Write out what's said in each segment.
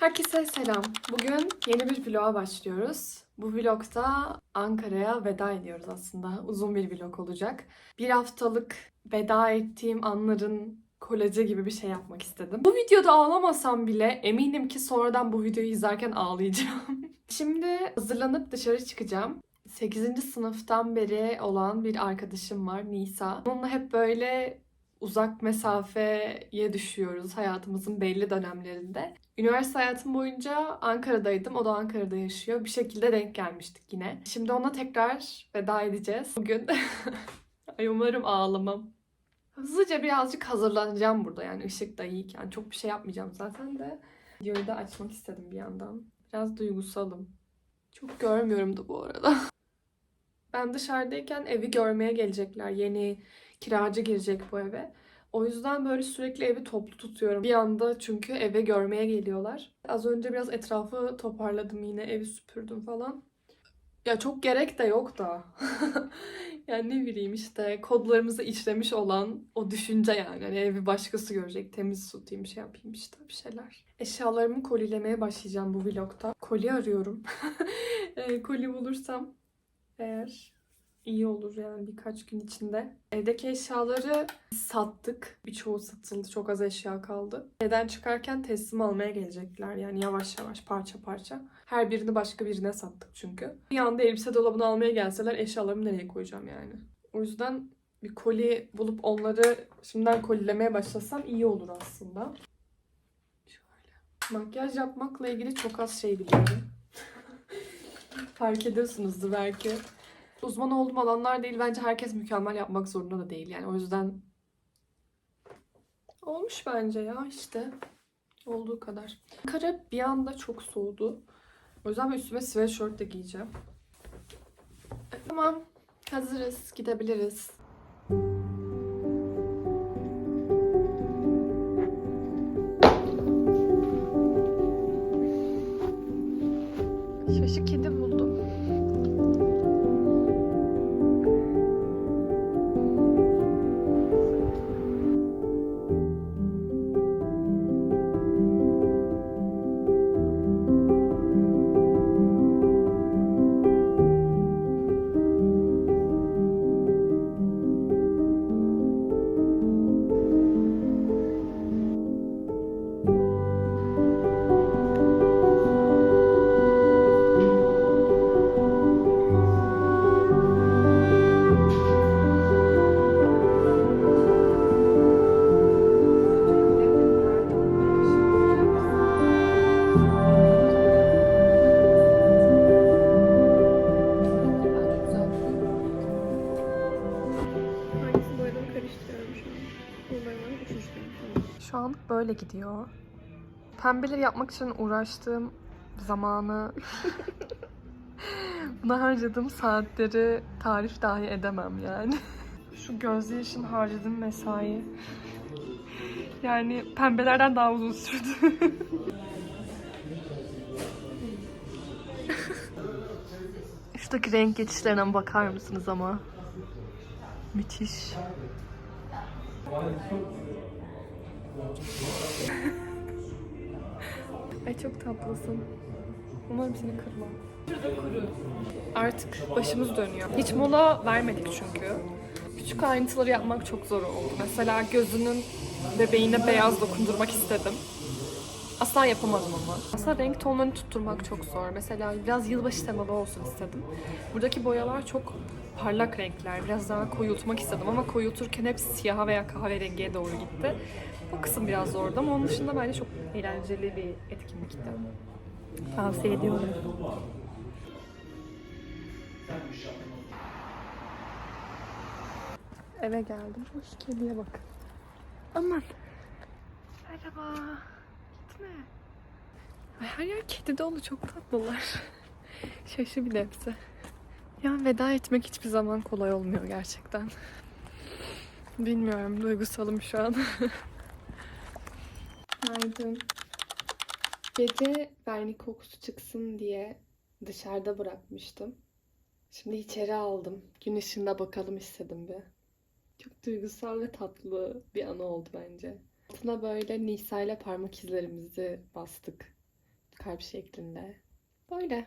Herkese selam. Bugün yeni bir vloga başlıyoruz. Bu vlogda Ankara'ya veda ediyoruz aslında. Uzun bir vlog olacak. Bir haftalık veda ettiğim anların kolajı gibi bir şey yapmak istedim. Bu videoda ağlamasam bile eminim ki sonradan bu videoyu izlerken ağlayacağım. Şimdi hazırlanıp dışarı çıkacağım. 8. sınıftan beri olan bir arkadaşım var Nisa. Onunla hep böyle uzak mesafeye düşüyoruz hayatımızın belli dönemlerinde. Üniversite hayatım boyunca Ankara'daydım. O da Ankara'da yaşıyor. Bir şekilde denk gelmiştik yine. Şimdi ona tekrar veda edeceğiz. Bugün Ay umarım ağlamam. Hızlıca birazcık hazırlanacağım burada yani ışık da iyiyken. Çok bir şey yapmayacağım zaten de. Videoyu da açmak istedim bir yandan. Biraz duygusalım. Çok görmüyorum da bu arada. Ben dışarıdayken evi görmeye gelecekler. Yeni kiracı girecek bu eve. O yüzden böyle sürekli evi toplu tutuyorum. Bir anda çünkü eve görmeye geliyorlar. Az önce biraz etrafı toparladım yine. Evi süpürdüm falan. Ya çok gerek de yok da. yani ne bileyim işte kodlarımızı işlemiş olan o düşünce yani. Hani evi başkası görecek. Temiz tutayım şey yapayım işte bir şeyler. Eşyalarımı kolilemeye başlayacağım bu vlogta. Koli arıyorum. E, koli bulursam eğer iyi olur yani birkaç gün içinde. Evdeki eşyaları sattık. Birçoğu satıldı. Çok az eşya kaldı. Evden çıkarken teslim almaya gelecekler. Yani yavaş yavaş parça parça. Her birini başka birine sattık çünkü. Bir anda elbise dolabını almaya gelseler eşyalarımı nereye koyacağım yani. O yüzden bir koli bulup onları şimdiden kolilemeye başlasam iyi olur aslında. Şöyle. Makyaj yapmakla ilgili çok az şey biliyorum. Fark ediyorsunuzdur belki uzman olduğum alanlar değil. Bence herkes mükemmel yapmak zorunda da değil. Yani o yüzden olmuş bence ya işte. Olduğu kadar. Ankara bir anda çok soğudu. O yüzden üstüme sweatshirt de giyeceğim. E, Tamam. Hazırız. Gidebiliriz. Böyle gidiyor. Pembeleri yapmak için uğraştığım zamanı buna harcadığım saatleri tarif dahi edemem yani. Şu gözler için harcadığım mesai yani pembelerden daha uzun sürdü. Şuradaki renk geçişlerine bakar mısınız ama? Müthiş. Ay çok tatlısın. Umarım seni kırmam. Artık başımız dönüyor. Hiç mola vermedik çünkü. Küçük ayrıntıları yapmak çok zor oldu. Mesela gözünün bebeğine beyaz dokundurmak istedim. Asla yapamadım ama. Aslında renk tonlarını tutturmak çok zor. Mesela biraz yılbaşı temalı olsun istedim. Buradaki boyalar çok parlak renkler. Biraz daha koyultmak istedim ama koyulturken hep siyaha veya kahverengiye doğru gitti. Bu kısım biraz zordu ama onun dışında bence çok eğlenceli bir etkinlikti. Tavsiye ediyorum. Eve geldim. Hoş kediye bak. Aman. Merhaba. Ay, her yer kedi dolu. Çok tatlılar. Şaşı bile hepsi. Ya veda etmek hiçbir zaman kolay olmuyor gerçekten. Bilmiyorum. Duygusalım şu an. Günaydın. Gece vernik kokusu çıksın diye dışarıda bırakmıştım. Şimdi içeri aldım. Gün ışığında bakalım istedim bir. Çok duygusal ve tatlı bir anı oldu bence. Altına böyle Nisa ile parmak izlerimizi bastık. Kalp şeklinde. Böyle.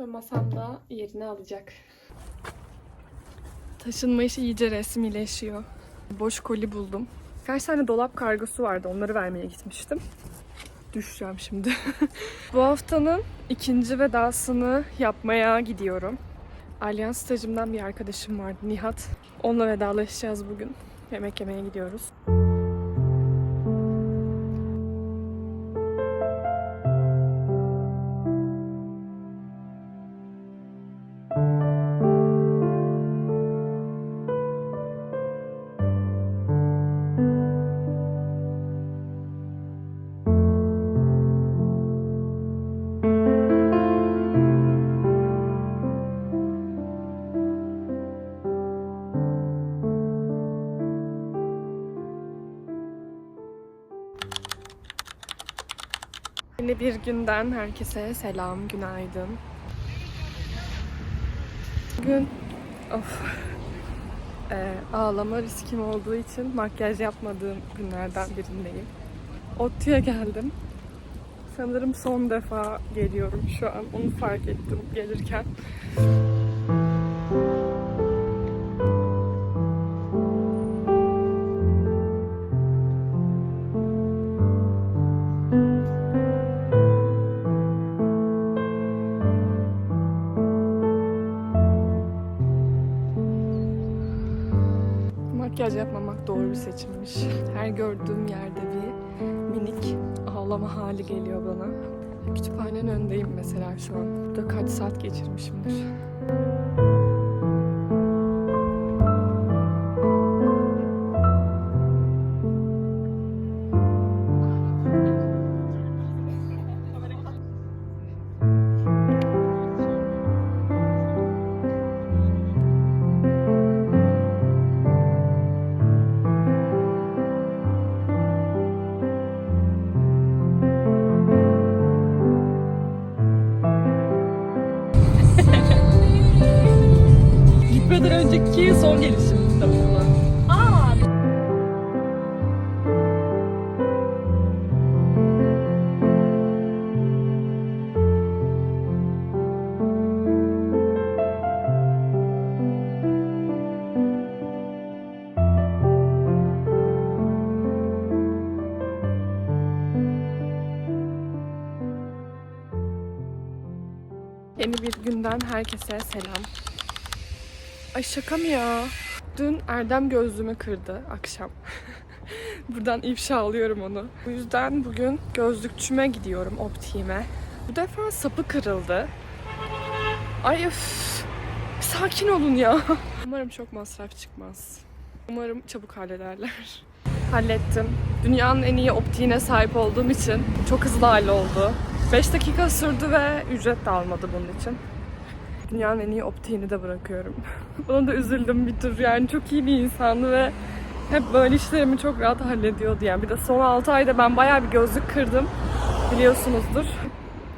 Ve masamda yerini alacak. Taşınma işi iyice resmileşiyor. Boş koli buldum. Kaç tane dolap kargosu vardı onları vermeye gitmiştim. Düşeceğim şimdi. Bu haftanın ikinci vedasını yapmaya gidiyorum. Alyans stajımdan bir arkadaşım vardı Nihat. Onunla vedalaşacağız bugün. Yemek yemeye gidiyoruz. Bir günden herkese selam, günaydın. Bugün of, Ee, ağlama riskim olduğu için makyaj yapmadığım günlerden birindeyim. ODTÜ'ye geldim. Sanırım son defa geliyorum şu an. Onu fark ettim gelirken. Makyaj yapmamak doğru bir seçimmiş. Her gördüğüm yerde bir minik ağlama hali geliyor bana. Kütüphanenin önündeyim mesela şu an. Burada kaç saat geçirmişimdir. Günden herkese selam. Ay şaka mı ya? Dün Erdem gözlüğümü kırdı akşam. Buradan ifşa alıyorum onu. Bu yüzden bugün gözlükçüme gidiyorum optiğime. Bu defa sapı kırıldı. Ay öf. Sakin olun ya. Umarım çok masraf çıkmaz. Umarım çabuk hallederler. Hallettim. Dünyanın en iyi optiğine sahip olduğum için çok hızlı halloldu. 5 dakika sürdü ve ücret de almadı bunun için. Dünyanın en iyi optiğini de bırakıyorum. Ona da üzüldüm bir tür. Yani çok iyi bir insandı ve hep böyle işlerimi çok rahat hallediyordu. Yani bir de son 6 ayda ben bayağı bir gözlük kırdım. Biliyorsunuzdur.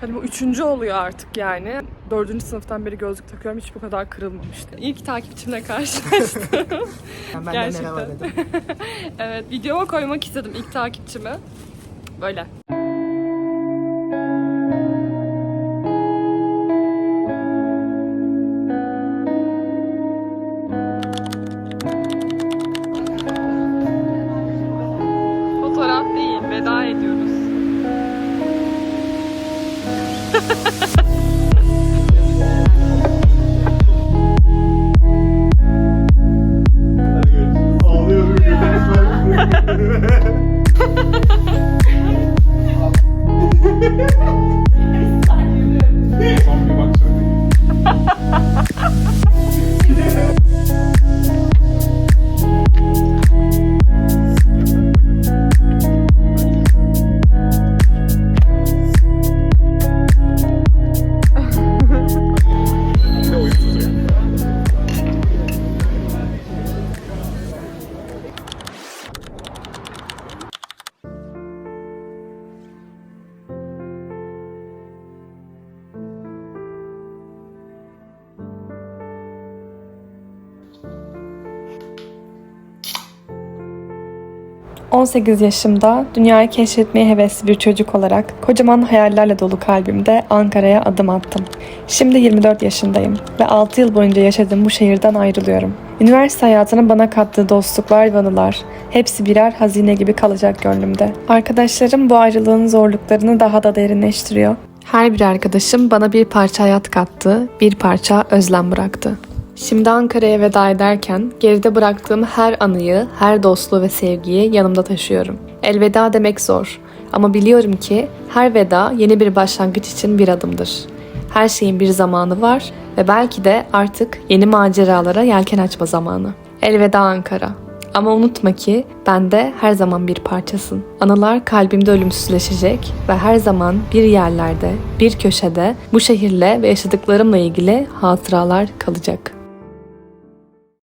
Hani bu üçüncü oluyor artık yani. Dördüncü sınıftan beri gözlük takıyorum. Hiç bu kadar kırılmamıştı. İlk takipçimle karşılaştım. Ben de Gerçekten. merhaba dedim. evet, videoma koymak istedim ilk takipçimi. Böyle. 18 yaşımda dünyayı keşfetmeye hevesli bir çocuk olarak kocaman hayallerle dolu kalbimde Ankara'ya adım attım. Şimdi 24 yaşındayım ve 6 yıl boyunca yaşadığım bu şehirden ayrılıyorum. Üniversite hayatının bana kattığı dostluklar ve anılar hepsi birer hazine gibi kalacak gönlümde. Arkadaşlarım bu ayrılığın zorluklarını daha da derinleştiriyor. Her bir arkadaşım bana bir parça hayat kattı, bir parça özlem bıraktı. Şimdi Ankara'ya veda ederken geride bıraktığım her anıyı, her dostluğu ve sevgiyi yanımda taşıyorum. Elveda demek zor ama biliyorum ki her veda yeni bir başlangıç için bir adımdır. Her şeyin bir zamanı var ve belki de artık yeni maceralara yelken açma zamanı. Elveda Ankara. Ama unutma ki ben de her zaman bir parçasın. Anılar kalbimde ölümsüzleşecek ve her zaman bir yerlerde, bir köşede bu şehirle ve yaşadıklarımla ilgili hatıralar kalacak.